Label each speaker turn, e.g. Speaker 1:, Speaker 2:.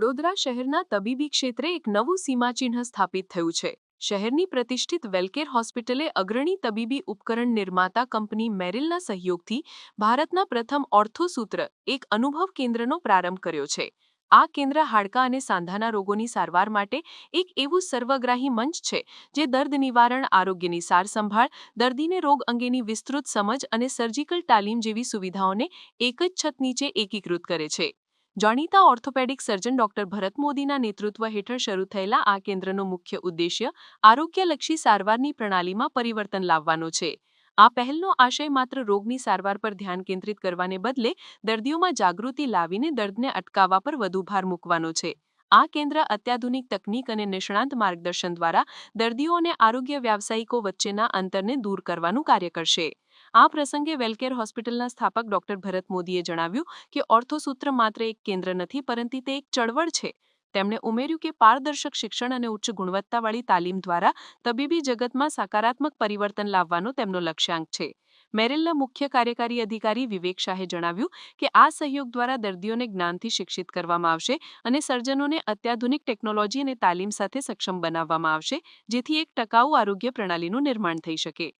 Speaker 1: વડોદરા શહેરના તબીબી ક્ષેત્રે એક નવું સીમાચિહ્ન સ્થાપિત થયું છે. શહેરની પ્રતિષ્ઠિત વેલકેર હોસ્પિટલે અગ્રણી તબીબી ઉપકરણ નિર્માતા કંપની મેરિલના સહયોગથી ભારતના પ્રથમ ઓર્થોસૂત્ર, એક અનુભવ કેન્દ્રનો પ્રારંભ કર્યો છે. આ કેન્દ્ર હાડકાં અને સાંધાના રોગોની સારવાર માટે એક એવું સર્વગ્રાહી મંચ છે, જે દર્દ નિવારણ, આરોગ્યની સારસંભાળ, દર્દીને રોગ અંગેની વિસ્તૃત સમજ અને સર્જિકલ તાલીમ જેવી સુવિધાઓને એક જ છત નીચે એકીકૃત કરે છે. જાણીતા ઓર્થોપેડિક સર્જન ડોક્ટર ભરત મોદીના નેતૃત્વ હેઠળ શરૂ થયેલા આ કેન્દ્રનો મુખ્ય ઉદ્દેશ્ય આરોગ્યલક્ષી સારવારની પ્રણાલીમાં પરિવર્તન લાવવાનો છે. આ પહેલનો આશય માત્ર રોગની સારવાર પર ધ્યાન કેન્દ્રિત કરવાને બદલે દર્દીઓમાં જાગૃતિ લાવીને દર્દને અટકાવવા પર વધુ ભાર મૂકવાનો છે. આ કેન્દ્ર અત્યાધુનિક તકનીક અને નિષ્ણાંત માર્ગદર્શન દ્વારા દર્દીઓ અને આરોગ્ય વ્યાવસાયિકો વચ્ચેના અંતરને દૂર કરવાનું કાર્ય કરશે. આ પ્રસંગે વેલકેર હોસ્પિટલના સ્થાપક ડોક્ટર ભરત મોદીએ જણાવ્યું કે ઓર્થોસૂત્ર માત્ર એક કેન્દ્ર નથી, પરંતુ તે એક ચળવળ છે. તેમણે ઉમેર્યું કે પારદર્શક શિક્ષણ અને ઉચ્ચ ગુણવત્તાવાળી તાલીમ દ્વારા તબીબી જગતમાં સકારાત્મક પરિવર્તન લાવવાનો તેમનો લક્ષ્યાંક છે. મેરિલના મુખ્ય કાર્યકારી અધિકારી વિવેક શાહે જણાવ્યું કે આ સહયોગ દ્વારા દર્દીઓને જ્ઞાનથી શિક્ષિત કરવામાં આવશે અને સર્જનોને અત્યાધુનિક ટેકનોલોજી અને તાલીમ સાથે સક્ષમ બનાવવામાં આવશે, જેથી એક ટકાઉ આરોગ્ય પ્રણાલીનું નિર્માણ થઈ શકે.